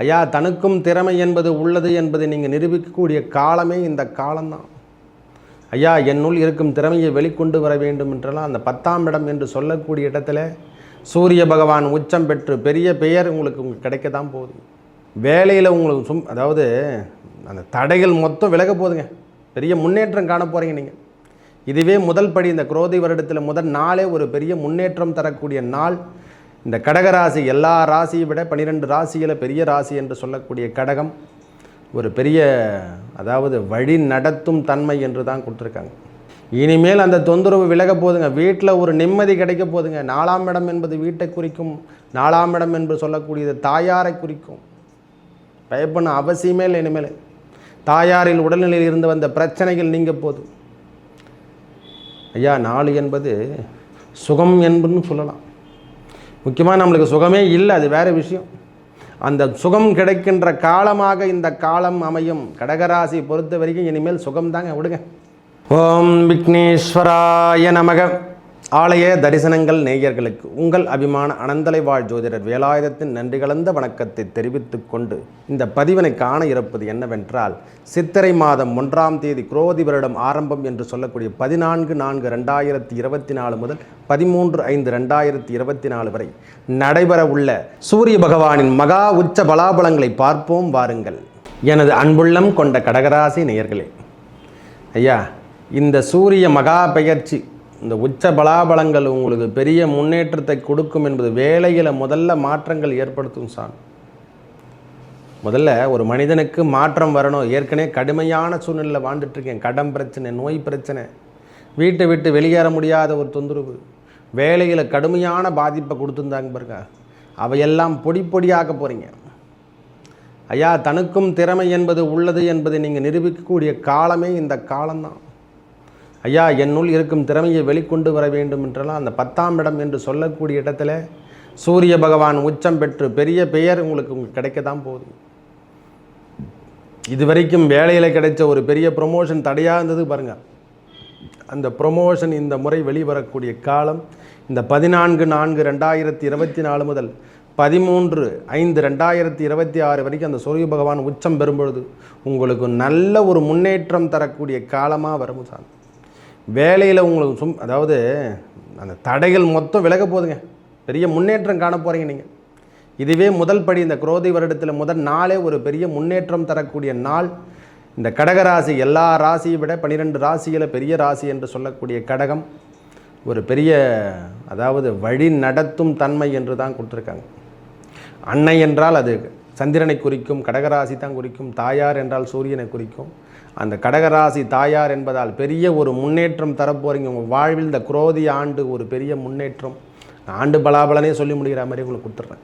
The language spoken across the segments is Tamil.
ஐயா தனக்கும் திறமை என்பது உள்ளது என்பதை நீங்கள் நிரூபிக்கக்கூடிய காலமே இந்த காலம்தான். ஐயா என்னுள் இருக்கும் திறமையை வெளிக்கொண்டு வர வேண்டும் என்றெல்லாம் அந்த பத்தாம் இடம் என்று சொல்லக்கூடிய இடத்துல சூரிய பகவான் உச்சம் பெற்று பெரிய பெயர் உங்களுக்கு உங்களுக்கு கிடைக்க தான் போகுது. வேலையில் உங்களுக்கு சும் அதாவது அந்த தடைகள் மொத்தம் விலக போகுதுங்க. பெரிய முன்னேற்றம் காண போகிறீங்க நீங்கள் இதுவே முதல் படி இந்த குரோதி வருடத்தில் முதல் நாளே ஒரு பெரிய முன்னேற்றம் தரக்கூடிய நாள். இந்த கடகராசி எல்லா ராசியை விட பன்னிரெண்டு ராசியில் பெரிய ராசி என்று சொல்லக்கூடிய கடகம் ஒரு பெரிய அதாவது வழி நடத்தும் தன்மை என்று தான் கொடுத்துருக்காங்க. இனிமேல் அந்த தொந்தரவு விலக போதுங்க. வீட்டில் ஒரு நிம்மதி கிடைக்க போதுங்க. நாலாம் இடம் என்பது வீட்டை குறிக்கும். நாலாம் இடம் என்று சொல்லக்கூடியது தாயாரை குறிக்கும். பயப்பட அவசியமே இல்லை இனிமேல். தாயாரில் உடல்நிலையில் இருந்து வந்த பிரச்சனைகள் நீங்க போதும். ஐயா நாலு என்பது சுகம் என்பதுன்னு சொல்லலாம். முக்கியமாக நம்மளுக்கு சுகமே இல்லை அது வேறு விஷயம். அந்த சுகம் கிடைக்கின்ற காலமாக இந்த காலம் அமையும். கடகராசி பொறுத்த வரைக்கும் இனிமேல் சுகம் தாங்க விடுங்க. ஓம் விக்னேஸ்வராய நமக. ஆலய தரிசனங்கள் நேயர்களுக்கு உங்கள் அபிமான அனந்தலை வாழ் ஜோதிடர் வேலாயுதத்தின் நன்றி கலந்த வணக்கத்தை தெரிவித்துக் கொண்டு இந்த பதிவினை காண இருப்பது என்னவென்றால் சித்திரை மாதம் ஒன்றாம் தேதி குரோதி வருடம் ஆரம்பம் என்று சொல்லக்கூடிய பதினான்கு நான்கு ரெண்டாயிரத்தி இருபத்தி நாலு முதல் பதிமூன்று ஐந்து ரெண்டாயிரத்தி இருபத்தி நாலு வரை நடைபெற உள்ள சூரிய பகவானின் மகா உச்ச பலாபலங்களை பார்ப்போம் வாருங்கள். எனது அன்புள்ளம் கொண்ட கடகராசி நேயர்களே ஐயா இந்த சூரிய மகா பெயர்ச்சி இந்த உச்ச பலாபலங்கள் உங்களுக்கு பெரிய முன்னேற்றத்தை கொடுக்கும் என்பது வேலையில் முதல்ல மாற்றங்கள் ஏற்படுத்தும் சாமி. முதல்ல ஒரு மனிதனுக்கு மாற்றம் வரணும். ஏற்கனவே கடுமையான சூழ்நிலையில் வாழ்ந்துட்டுருக்கேன். கடன் பிரச்சனை நோய் பிரச்சனை. வீட்டை விட்டு வெளியேற முடியாத ஒரு தொந்தரவு. வேலையில் கடுமையான பாதிப்பை கொடுத்துருந்தாங்க பாருங்க. அவையெல்லாம் பொடி பொடியாக்க போகிறீங்க ஐயா தனக்கும் திறமை என்பது உள்ளது என்பதை நீங்கள் நிரூபிக்கக்கூடிய காலமே இந்த காலம்தான். ஐயா என்னுள் இருக்கும் திறமையை வெளிக்கொண்டு வர வேண்டும் என்றெல்லாம் அந்த பத்தாம் இடம் என்று சொல்லக்கூடிய இடத்துல சூரிய பகவான் உச்சம் பெற்று பெரிய பெயர் உங்களுக்கு உங்களுக்கு கிடைக்க தான் போகுது. இதுவரைக்கும் வேலையில் கிடைச்ச ஒரு பெரிய ப்ரொமோஷன் தடையாக இருந்தது பாருங்கள் அந்த ப்ரொமோஷன் இந்த முறை வெளிவரக்கூடிய காலம் இந்த பதினான்கு நான்கு ரெண்டாயிரத்தி இருபத்தி நாலு முதல் பதிமூன்று ஐந்து ரெண்டாயிரத்தி இருபத்தி ஆறு வரைக்கும் அந்த சூரிய பகவான் உச்சம் பெறும்பொழுது உங்களுக்கு நல்ல ஒரு முன்னேற்றம் தரக்கூடிய காலமாக வரும் சாமி. வேலையில் உங்களுக்கு சும் அதாவது அந்த தடைகள் மொத்தம் விலக போதுங்க பெரிய முன்னேற்றம் காண போகிறீங்க நீங்கள் இதுவே முதல் படி இந்த குரோதி வருடத்தில் முதல் நாளே ஒரு பெரிய முன்னேற்றம் தரக்கூடிய நாள். இந்த கடகராசி எல்லா ராசியை விட பன்னிரெண்டு ராசியில் பெரிய ராசி என்று சொல்லக்கூடிய கடகம். ஒரு பெரிய அதாவது வழி நடத்தும் தன்மை என்று தான் கொடுத்துருக்காங்க. அன்னை என்றால் அது சந்திரனை குறிக்கும் கடகராசி தான் குறிக்கும் தாயார் என்றால் சூரியனை குறிக்கும். அந்த கடகராசி தாயார் என்பதால் பெரிய ஒரு முன்னேற்றம் தரப்போறீங்க. உங்கள் வாழ்வில் இந்த குரோதி ஆண்டு ஒரு பெரிய முன்னேற்றம். ஆண்டு பலாபலனே சொல்லி முடிகிற மாதிரி உங்களுக்கு கொடுத்துட்றேன்.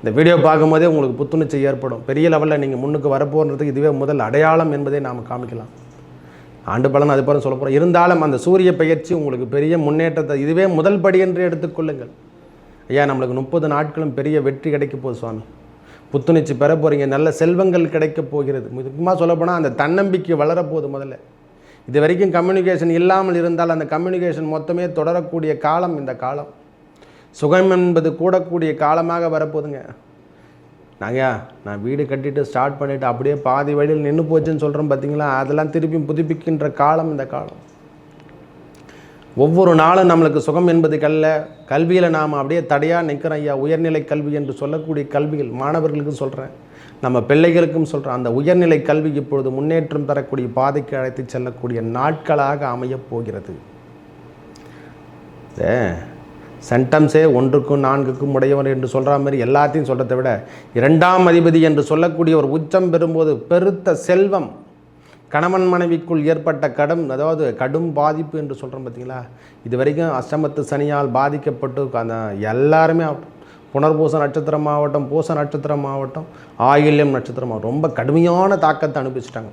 இந்த வீடியோ பார்க்கும்போதே உங்களுக்கு புத்துணர்ச்சி ஏற்படும். பெரிய லெவலில் நீங்கள் முன்னுக்கு வரப்போன்றதுக்கு இதுவே முதல் அடையாளம் என்பதை நாம் காமிக்கலாம். ஆண்டு பலன் அது பிறகு சொல்ல போகிறோம் இருந்தாலும் அந்த சூரிய பயிற்சி உங்களுக்கு பெரிய முன்னேற்றத்தை இதுவே முதல் படி என்று எடுத்துக்கொள்ளுங்கள் ஐயா நம்மளுக்கு முப்பது நாட்களும் பெரிய வெற்றி கிடைக்க போகுது சுவாமி. புத்துணர்ச்சி பெற போகிறீங்க நல்ல செல்வங்கள் கிடைக்க போகிறது. முக்கியமாக சொல்லப்போனால் அந்த தன்னம்பிக்கை வளரப்போகுது முதல்ல. இது வரைக்கும் கம்யூனிகேஷன் இல்லாமல் இருந்தால் அந்த கம்யூனிகேஷன் மொத்தமே தொடரக்கூடிய காலம் இந்த காலம். சுகம் என்பது கூடக்கூடிய காலமாக வரப்போகுதுங்க நாங்கள் நான் வீடு கட்டிட்டு ஸ்டார்ட் பண்ணிவிட்டு அப்படியே பாதி வழியில் நின்று போச்சுன்னு சொல்கிறோம் பார்த்தீங்களா அதெல்லாம் திருப்பி புதுப்பிக்கின்ற காலம் இந்த காலம். ஒவ்வொரு நாளும் நம்மளுக்கு சுகம் என்பது கல்ல கல்வியில் நாம் அப்படியே தடையாக நிற்கிறோம் ஐயா உயர்நிலை கல்வி என்று சொல்லக்கூடிய கல்விகள் மாணவர்களுக்கும் சொல்கிறேன் நம்ம பிள்ளைகளுக்கும் சொல்கிறேன் அந்த உயர்நிலை கல்வி இப்பொழுது முன்னேற்றம் தரக்கூடிய பாதைக்கு அழைத்து செல்லக்கூடிய நாட்களாக அமையப் போகிறது. சென்டம்ஸே ஒன்றுக்கும் நான்குக்கும் உடையவர் என்று சொல்கிற மாதிரி எல்லாத்தையும் சொல்கிறத விட இரண்டாம் அதிபதி என்று சொல்லக்கூடிய ஒரு உச்சம் பெறும்போது பெருத்த செல்வம் கணவன் மனைவிக்குள் ஏற்பட்ட கடும் அதாவது கடும் பாதிப்பு என்று சொல்கிறோம் பார்த்தீங்களா? இது வரைக்கும் அஷ்டமத்து சனியால் பாதிக்கப்பட்டு அந்த எல்லாருமே புனர்பூச நட்சத்திரம் ஆகட்டும் பூச நட்சத்திரம் ஆகட்டும் ஆயில்யம் நட்சத்திரம் ஆகட்டும் ரொம்ப கடுமையான தாக்கத்தை அனுபவிச்சிட்டாங்க.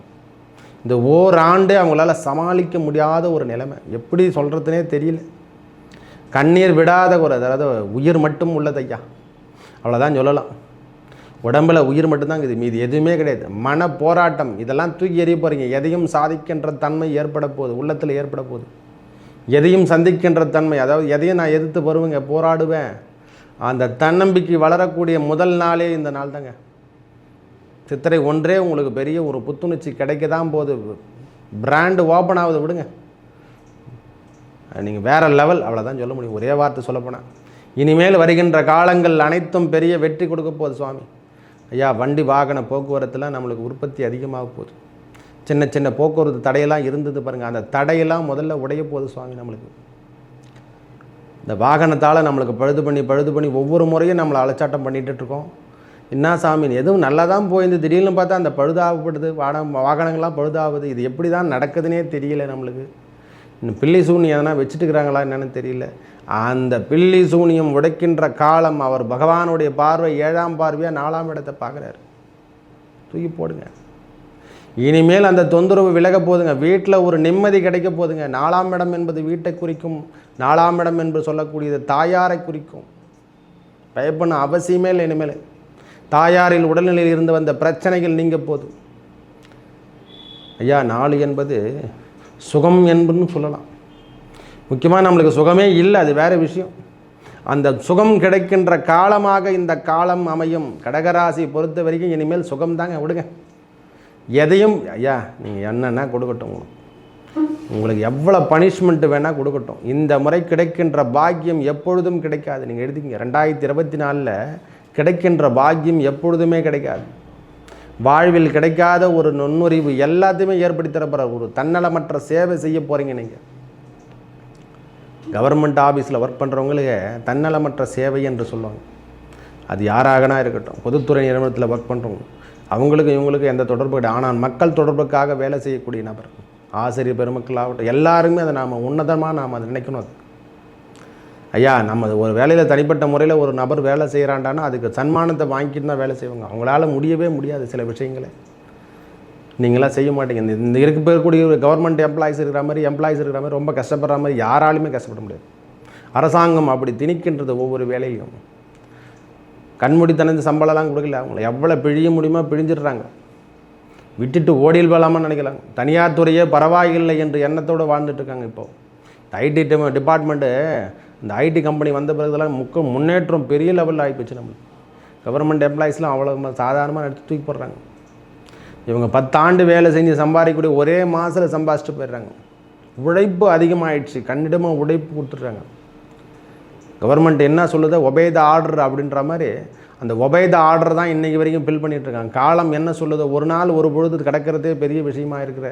இந்த ஓராண்டே அவங்களால சமாளிக்க முடியாத ஒரு நிலைமை. எப்படி சொல்கிறதுனே தெரியல. கண்ணீர் விடாத ஒரு அதாவது உயிர் மட்டும் உள்ளது ஐயா. அவ்வளோதான் சொல்லலாம். உடம்புல உயிர் மட்டும்தான் இது மீது எதுவுமே கிடையாது. மன போராட்டம் இதெல்லாம் தூக்கி எறிய போகிறீங்க எதையும் சாதிக்கின்ற தன்மை ஏற்பட போகுது. உள்ளத்தில் ஏற்பட போகுது. எதையும் சந்திக்கின்ற தன்மை அதாவது எதையும் நான் எதிர்த்து வருவேங்க போராடுவேன். அந்த தன்னம்பிக்கை வளரக்கூடிய முதல் நாளே இந்த நாள் தாங்க சித்திரை ஒன்றே உங்களுக்கு பெரிய ஒரு புத்துணர்ச்சி கிடைக்க தான் போகுது. பிராண்டு ஓப்பன் ஆகுது விடுங்க. நீங்கள் வேறு லெவல் அவ்வளோதான் சொல்ல முடியும். ஒரே வார்த்தை சொல்லப்போனால் இனிமேல் வருகின்ற காலங்கள் அனைத்தும் பெரிய வெற்றி கொடுக்க போகுது சுவாமி. ஐயா வண்டி வாகன போக்குவரத்துலாம் நம்மளுக்கு உற்பத்தி அதிகமாக போகுது. சின்ன சின்ன போக்குவரத்து தடையெல்லாம் இருந்தது பாருங்கள் அந்த தடையெல்லாம் முதல்ல உடைய போகுது சுவாமி நம்மளுக்கு. இந்த வாகனத்தால் நம்மளுக்கு பழுது பண்ணி பழுது பண்ணி ஒவ்வொரு முறையும் நம்மளை அலச்சாட்டம் பண்ணிகிட்டு இருக்கோம். என்ன சாமி எதுவும் நல்லா தான் போயிருந்து திடீர்னு பார்த்தா அந்த பழுதாகப்படுது வாட வாகனங்கள்லாம் பழுதாகுது. இது எப்படி தான் நடக்குதுன்னே தெரியல நம்மளுக்கு. இன்னும் பில்லி சூனியம் எதனா வச்சுட்டுக்கிறாங்களா என்னென்னு தெரியல. அந்த பில்லி சூனியம் உடைக்கின்ற காலம் அவர் பகவானுடைய பார்வை ஏழாம் பார்வையாக நாலாம் இடத்தை பார்க்குறாரு. தூக்கி போடுங்க. இனிமேல் அந்த தொந்தரவு விலக போதுங்க. வீட்டில் ஒரு நிம்மதி கிடைக்க போதுங்க. நாலாம் இடம் என்பது வீட்டை குறிக்கும். நாலாம் இடம் என்று சொல்லக்கூடியது தாயாரை குறிக்கும். பயப்படணும் அவசியமே இல்லை இனிமேல். தாயாரில் உடல்நிலையில் இருந்து வந்த பிரச்சனைகள் நீங்க போதும். ஐயா நாலு என்பது சுகம் என்பதுன்னு சொல்லலாம். முக்கியமாக நம்மளுக்கு சுகமே இல்லை அது வேறு விஷயம். அந்த சுகம் கிடைக்கின்ற காலமாக இந்த காலம் அமையும். கடகராசி பொறுத்த வரைக்கும் இனிமேல் சுகம் தாங்க விடுங்க. எதையும் ஐயா நீங்கள் என்னென்னா கொடுக்கட்டும் உங்களுக்கு. எவ்வளோ பனிஷ்மெண்ட் வேணால் கொடுக்கட்டும். இந்த முறை கிடைக்கின்ற பாக்கியம் எப்பொழுதும் கிடைக்காது. நீங்கள் எடுத்துக்கிங்க ரெண்டாயிரத்தி இருபத்தி நாலில் கிடைக்கின்ற பாக்கியம் எப்பொழுதுமே கிடைக்காது. வாழ்வில் கிடைக்காத ஒரு நுண்ணுறிவு எல்லாத்தையுமே ஏற்படுத்தி தரப்படுற ஒரு தன்னலமற்ற சேவை செய்ய போகிறீங்க நீங்கள் கவர்மெண்ட் ஆஃபீஸில் ஒர்க் பண்ணுறவங்களுக்கு தன்னலமற்ற சேவை என்று சொல்லுவாங்க. அது யாராகனா இருக்கட்டும் பொதுத்துறை நிறுவனத்தில் ஒர்க் பண்ணுறவங்க அவங்களுக்கு இவங்களுக்கு எந்த தொடர்பு கிடையாது. ஆனால் மக்கள் தொடர்புக்காக வேலை செய்யக்கூடிய நபர் ஆசிரியர் பெருமக்கள் ஆகட்டும் எல்லாருமே அதை நாம் உன்னதமாக நாம் அதை நினைக்கணும் அது. ஐயா நம்ம ஒரு வேலையில் தனிப்பட்ட முறையில் ஒரு நபர் வேலை செய்கிறாண்டானா அதுக்கு சன்மானத்தை வாங்கிட்டு தான் வேலை செய்வாங்க. அவங்களால முடியவே முடியாது சில விஷயங்களை. நீங்களாம் செய்ய மாட்டீங்க. இந்த இந்த இருக்க இருக்கக்கூடிய கவர்மெண்ட் எம்ப்ளாயிஸ் இருக்கிற மாதிரி எம்ப்ளாயிஸ் இருக்கிற மாதிரி ரொம்ப கஷ்டப்படுற மாதிரி யாராலுமே கஷ்டப்பட முடியாது. அரசாங்கம் அப்படி திணிக்கின்றது ஒவ்வொரு வேலையும் கண்மூடி தனது சம்பளம்லாம் கொடுக்கல. அவங்கள எவ்வளோ பிழிய முடியுமோ பிழிஞ்சிடுறாங்க. விட்டுட்டு ஓடியில் போகலாமான்னு நினைக்கிறாங்க தனியார் துறையே பரவாயில்லை என்று எண்ணத்தோடு வாழ்ந்துட்டுருக்காங்க இப்போது ஐடி டிபார்ட்மெண்ட்டு இந்த ஐடி கம்பெனி வந்த பிறகுலாம் முக்க முன்னேற்றம் பெரிய லெவலில் ஆகிப்போச்சு நம்மளுக்கு. கவர்மெண்ட் எம்ப்ளாயிஸ்லாம் அவ்வளோ சாதாரணமாக எடுத்து தூக்கி போடுறாங்க. இவங்க பத்தாண்டு வேலை செஞ்சு சம்பாதிக்கக்கூடிய ஒரே மாதத்தில் சம்பாதிச்சுட்டு போயிடுறாங்க. உழைப்பு அதிகமாகிடுச்சு கண்டிடமாக உழைப்பு கொடுத்துட்றாங்க. கவர்மெண்ட் என்ன சொல்லுதோ? ஒபேத ஆர்டர் அப்படின்ற மாதிரி அந்த ஒபேத ஆர்டர் தான் இன்றைக்கி வரைக்கும் ஃபில் பண்ணிகிட்ருக்காங்க காலம் என்ன சொல்லுதோ? ஒரு நாள் ஒரு பொழுது கிடக்கிறதே பெரிய விஷயமா இருக்கிற.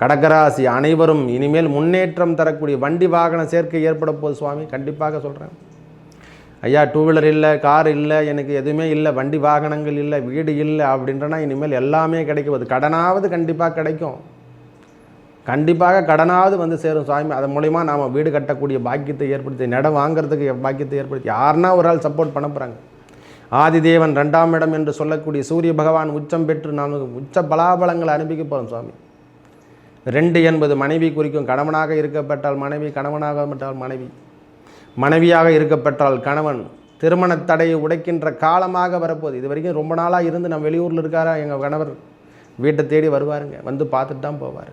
கடகராசி அனைவரும் இனிமேல் முன்னேற்றம் தரக்கூடிய வண்டி வாகன சேர்க்கை ஏற்பட போகுது சுவாமி. கண்டிப்பாக சொல்கிறேன் ஐயா டூ வீலர் இல்லை கார் இல்லை எனக்கு எதுவுமே இல்லை வண்டி வாகனங்கள் இல்லை வீடு இல்லை அப்படின்றனா இனிமேல் எல்லாமே கிடைக்கும். அது கடனாவது கண்டிப்பாக கிடைக்கும். கண்டிப்பாக கடனாவது வந்து சேரும் சுவாமி. அதன் மூலிமா நாம் வீடு கட்டக்கூடிய பாக்கியத்தை ஏற்படுத்தி நடம் வாங்குறதுக்கு பாக்கியத்தை ஏற்படுத்தி யாருன்னா ஒரு ஆள் சப்போர்ட் பண்ண போகிறாங்க ஆதிதேவன் ரெண்டாம் இடம் என்று சொல்லக்கூடிய சூரிய பகவான் உச்சம் பெற்று நாம் உச்ச பலாபலங்களை அனுப்பிக்க போகிறோம் சுவாமி. ரெண்டு என்பது மனைவி குறிக்கும். கணவனாக இருக்கப்பட்டால் மனைவி கணவனாக விட்டால் மனைவி. மனைவியாக இருக்கப்பட்டால் கணவன் திருமண தடையை உடைக்கின்ற காலமாக வரப்போகுது. இது வரைக்கும் ரொம்ப நாளாக இருந்து நம்ம வெளியூரில் இருக்காரா? எங்கள் கணவர் வீட்டை தேடி வருவாருங்க. வந்து பார்த்துட்டு தான் போவார்.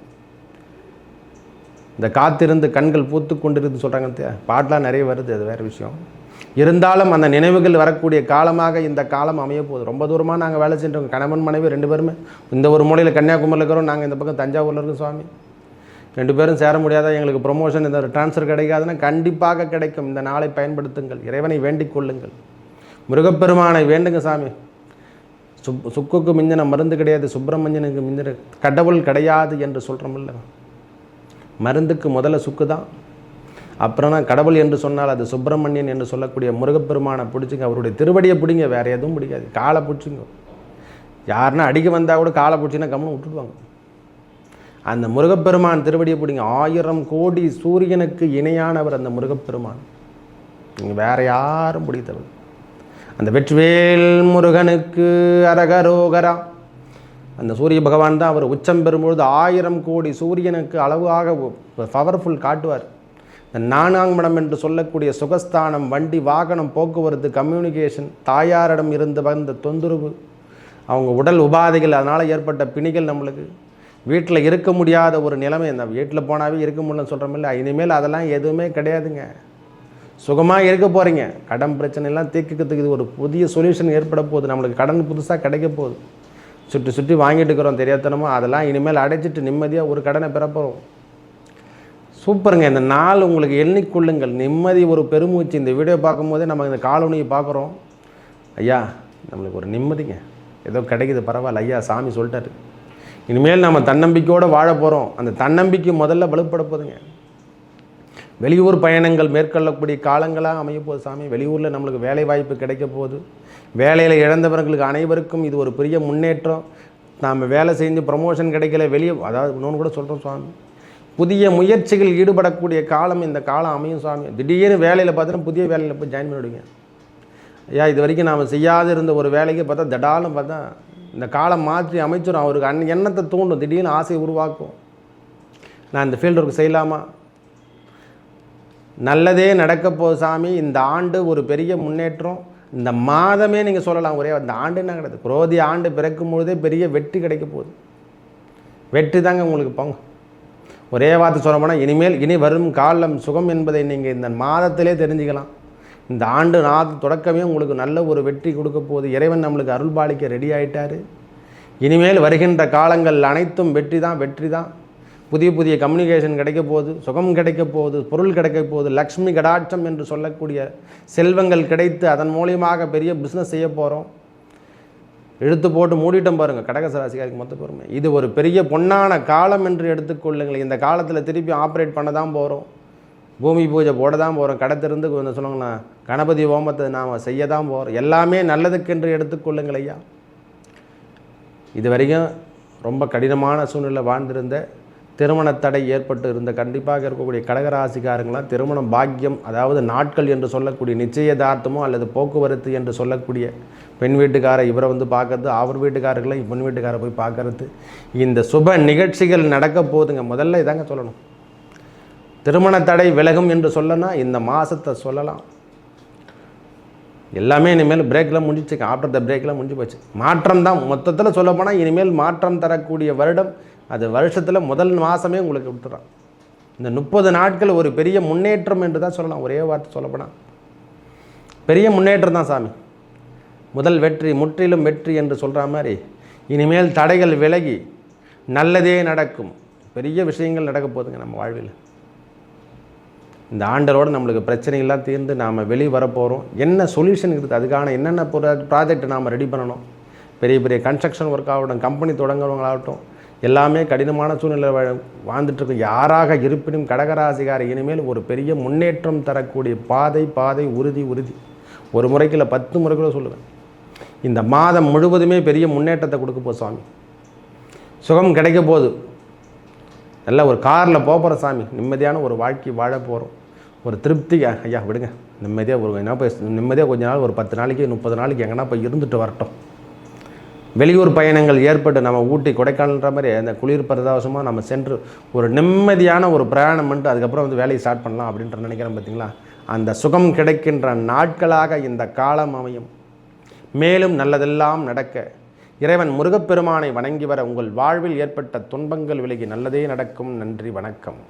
இந்த காத்திருந்து கண்கள் பூத்து கொண்டிருந்து சொல்கிறாங்க பாட்டெலாம் நிறைய வருது. அது வேறு விஷயம். இருந்தாலும் அந்த நினைவுகள் வரக்கூடிய காலமாக இந்த காலம் அமைய போகுது. ரொம்ப தூரமாக நாங்கள் வேலை செஞ்சோம் கணவன் மனைவி ரெண்டு பேருமே. இந்த ஒரு மூலையில் கன்னியாகுமரியில் இருக்கிறோம் நாங்கள் இந்த பக்கம் தஞ்சாவூரில் இருக்கோம் சுவாமி. ரெண்டு பேரும் சேர முடியாத? எங்களுக்கு ப்ரொமோஷன் இந்த ட்ரான்ஸ்ஃபர் கிடைக்காதுன்னா கண்டிப்பாக கிடைக்கும். இந்த நாளை பயன்படுத்துங்கள். இறைவனை வேண்டிக் கொள்ளுங்கள். முருகப்பெருமானை வேண்டுங்க சாமி. சுப் சுக்குக்கு மிஞ்சின மருந்து கிடையாது சுப்பிரமணியனுக்கு மிஞ்சின கடவுள் கிடையாது என்று சொல்கிறோமில்ல மருந்துக்கு முதல்ல சுக்கு தான். அப்புறம்னா கடவுள் என்று சொன்னால் அது சுப்பிரமணியன் என்று சொல்லக்கூடிய முருகப்பெருமானை பிடிச்சிங்க. அவருடைய திருவடியை பிடிங்க. வேறு எதுவும் பிடிக்காது. காலை பிடிச்சிங்க. யாருன்னா அடிக்க வந்தால் கூட காலை பிடிச்சின்னா கம்முன்னு விட்டுடுவாங்க. அந்த முருகப்பெருமான் திருவடியை பிடிங்க. ஆயிரம் கோடி சூரியனுக்கு இணையானவர் அந்த முருகப்பெருமான். நீங்கள் வேறு யாரும் பிடித்தவர் அந்த வெற்றிவேல் முருகனுக்கு அரகரோகரா. அந்த சூரிய பகவான் தான் அவர் உச்சம் பெறும்பொழுது ஆயிரம் கோடி சூரியனுக்கு அளவாக பவர்ஃபுல் காட்டுவார். இந்த நானாங்கமடம் என்று சொல்லக்கூடிய சுகஸ்தானம் வண்டி வாகனம் போக்குவரத்து கம்யூனிகேஷன் தாயாரிடம் இருந்து வந்த தொந்தரவு அவங்க உடல் உபாதைகள் அதனால் ஏற்பட்ட பிணிகள் நம்மளுக்கு. வீட்டில் இருக்க முடியாத ஒரு நிலைமை. இந்த வீட்டில் போனாவே இருக்க முடியலன்னு சொல்கிறோமில்ல இனிமேல் அதெல்லாம் எதுவுமே கிடையாதுங்க. சுகமாக இருக்க போகிறீங்க கடன் பிரச்சனை எல்லாம் தீர்க்கிறதுக்கு இது ஒரு புதிய சொல்யூஷன் ஏற்பட போகுது. நம்மளுக்கு கடன் புதுசாக கிடைக்க போகுது. சுற்றி சுற்றி வாங்கிட்டு இருக்கிறோம். தெரியாதனமோ? அதெல்லாம் இனிமேல் அடைச்சிட்டு நிம்மதியாக ஒரு கடனை பெறப்போகிறோம் சூப்பருங்க. இந்த நாள் உங்களுக்கு எண்ணிக்கொள்ளுங்கள். நிம்மதி ஒரு பெருமூச்சு. இந்த வீடியோ பார்க்கும்போதே நம்ம இந்த காலோனியை பார்க்குறோம். ஐயா நம்மளுக்கு ஒரு நிம்மதிங்க. ஏதோ கிடைக்குது. பரவாயில்ல. ஐயா சாமி சொல்லிட்டாரு. இனிமேல் நம்ம தன்னம்பிக்கையோடு வாழ போகிறோம் அந்த தன்னம்பிக்கை முதல்ல வலுப்பட போதுங்க. வெளியூர் பயணங்கள் மேற்கொள்ளக்கூடிய காலங்களாக அமையப்போகுது சாமி. வெளியூரில் நம்மளுக்கு வேலை வாய்ப்பு கிடைக்க போகுது. வேலையில் இழந்தவர்களுக்கு அனைவருக்கும் இது ஒரு பெரிய முன்னேற்றம். நாம் வேலை செஞ்சு ப்ரமோஷன் கிடைக்கல வெளியே அதாவது இன்னொன்று கூட சொல்கிறோம் சுவாமி புதிய முயற்சிகள் ஈடுபடக்கூடிய காலம் இந்த காலம் அமையும் சுவாமி திடீர்னு வேலையில் பார்த்தோன்னா புதிய வேலையில் போய் ஜாயின் பண்ணிவிடுங்க ஐயா இது வரைக்கும் நாம் செய்யாது இருந்த ஒரு வேலைக்கு பார்த்தா திடாலும் பார்த்தா இந்த காலம் மாற்றி அமைச்சிடும் அவருக்கு அன் எண்ணத்தை தூண்டும். திடீர்னு ஆசையை உருவாக்கும். நான் இந்த ஃபீல்டு ஒர்க் செய்யலாமா? நல்லதே நடக்க போகுது சாமி. இந்த ஆண்டு ஒரு பெரிய முன்னேற்றம். இந்த மாதமே நீங்கள் சொல்லலாம் ஒரே இந்த ஆண்டு என்ன கிடையாது குரோதி ஆண்டு பிறக்கும் பொழுதே பெரிய வெற்றி கிடைக்க போகுது. வெற்றி தாங்க உங்களுக்கு பங்கு. ஒரே வார்த்தை சொல்ல போனால் இனிமேல் இனி வரும் காலம் சுகம் என்பதை நீங்கள் இந்த மாதத்திலே தெரிஞ்சுக்கலாம். இந்த ஆண்டு நான் தொடக்கமே உங்களுக்கு நல்ல ஒரு வெற்றி கொடுக்க போகுது. இறைவன் நம்மளுக்கு அருள்பாலிக்க ரெடி ஆகிட்டார் இனிமேல் வருகின்ற காலங்கள் அனைத்தும் வெற்றி தான் வெற்றி தான். புதிய புதிய கம்யூனிகேஷன் கிடைக்க போகுது சுகம் கிடைக்க போகுது பொருள் கிடைக்க போகுது லக்ஷ்மி கடாட்சம் என்று சொல்லக்கூடிய செல்வங்கள் கிடைத்து அதன் மூலியமாக பெரிய பிஸ்னஸ் செய்ய போகிறோம் இழுத்து போட்டு மூடிட்டம் பாருங்கள் கடகசராசிக்காருக்கு மொத்த பெருமை இது ஒரு பெரிய பொன்னான காலம் என்று எடுத்துக்கொள்ளுங்கள் இந்த காலத்தில் திருப்பி ஆப்ரேட் பண்ண தான் போகிறோம் பூமி பூஜை போட தான் போகிறோம் கடத்திலிருந்து கொஞ்சம் சொல்லுங்கண்ணா. கணபதி ஹோமத்தை நாம் செய்ய தான் போகிறோம் எல்லாமே நல்லதுக்கென்று எடுத்துக்கொள்ளுங்கள் ஐயா. இது வரைக்கும் ரொம்ப கடினமான சூழ்நிலை வாழ்ந்திருந்த திருமண தடை ஏற்பட்டு இருந்த கண்டிப்பாக இருக்கக்கூடிய கடகராசிக்காரங்களாம் திருமணம் பாக்கியம் அதாவது நாட்கள் என்று சொல்லக்கூடிய நிச்சயதார்த்தமோ அல்லது போக்குவரத்து என்று சொல்லக்கூடிய பெண் வீட்டுக்காரை இவரை வந்து பார்க்கறது அவர் வீட்டுக்காரர்களை பெண் வீட்டுக்காரை போய் பார்க்கறது இந்த சுப நிகழ்ச்சிகள் நடக்க போகுதுங்க. முதல்ல இதாங்க சொல்லணும். திருமண தடை விலகும் என்று சொல்லனா இந்த மாதத்தை சொல்லலாம். எல்லாமே இனிமேல் பிரேக்கில் முடிச்சுக்க ஆஃப்டர் த பிரேக்கில் முடிஞ்சு போச்சு. மாற்றம் தான். மொத்தத்தில் சொல்லப்போனால் இனிமேல் மாற்றம் தரக்கூடிய வருடம் அது வருஷத்தில் முதல் மாதமே உங்களுக்கு கொடுத்துட்றான் இந்த முப்பது நாட்கள் ஒரு பெரிய முன்னேற்றம் என்று தான் சொல்லலாம். ஒரே வார்த்தை சொல்லப்போனால் பெரிய முன்னேற்றம் தான் சாமி. முதல் வெற்றி முற்றிலும் வெற்றி என்று சொல்கிற மாதிரி இனிமேல் தடைகள் விலகி நல்லதே நடக்கும். பெரிய விஷயங்கள் நடக்க போகுதுங்க நம்ம வாழ்வில். இந்த ஆண்டரோடு நம்மளுக்கு பிரச்சனைகள்லாம் தீர்ந்து நாம் வெளியே வரப்போகிறோம் என்ன சொல்யூஷன் இருக்குது? அதுக்கான என்னென்ன ப்ராஜெக்ட் நாம் ரெடி பண்ணணும்? பெரிய பெரிய கன்ஸ்ட்ரக்ஷன் ஒர்க் ஆகட்டும் கம்பெனி தொடங்குறவங்களாகட்டும் எல்லாமே கடினமான சூழ்நிலை வாழ்ந்துட்டுருக்கும். யாராக இருப்பினும் கடகராசிகார இனிமேல் ஒரு பெரிய முன்னேற்றம் தரக்கூடிய பாதை பாதை உறுதி உறுதி. ஒரு முறைக்கு இல்லை பத்து முறைக்குள்ள சொல்லுவேன். இந்த மாதம் முழுவதுமே பெரிய முன்னேற்றத்தை கொடுக்க போ சுவாமி சுகம் கிடைக்க போகுது. நல்ல ஒரு காரில் போகிற சாமி. நிம்மதியான ஒரு வாழ்க்கை வாழ போகிறோம் ஒரு திருப்தி. ஐயா விடுங்க. நிம்மதியாக ஒரு என்ன போய் நிம்மதியாக கொஞ்ச நாள் ஒரு பத்து நாளைக்கு முப்பது நாளைக்கு எங்கன்னா போய் இருந்துட்டு வரட்டும். வெளியூர் பயணங்கள் ஏற்பட்டு நம்ம ஊட்டி கொடைக்கானல்ன்ற மாதிரி அந்த குளிர் பிரதாசமாக நம்ம சென்று ஒரு நிம்மதியான ஒரு பிரயாணம் பண்ணிட்டு அதுக்கப்புறம் வந்து வேலையை ஸ்டார்ட் பண்ணலாம் அப்படின்ற நினைக்கிறேன் பார்த்தீங்களா அந்த சுகம் கிடைக்கின்ற நாட்களாக இந்த காலம் அமையும். மேலும் நல்லதெல்லாம் நடக்க. இறைவன் முருகப்பெருமானை வணங்கி வர உங்கள் வாழ்வில் ஏற்பட்ட துன்பங்கள் விலகி நல்லதே நடக்கும். நன்றி வணக்கம்.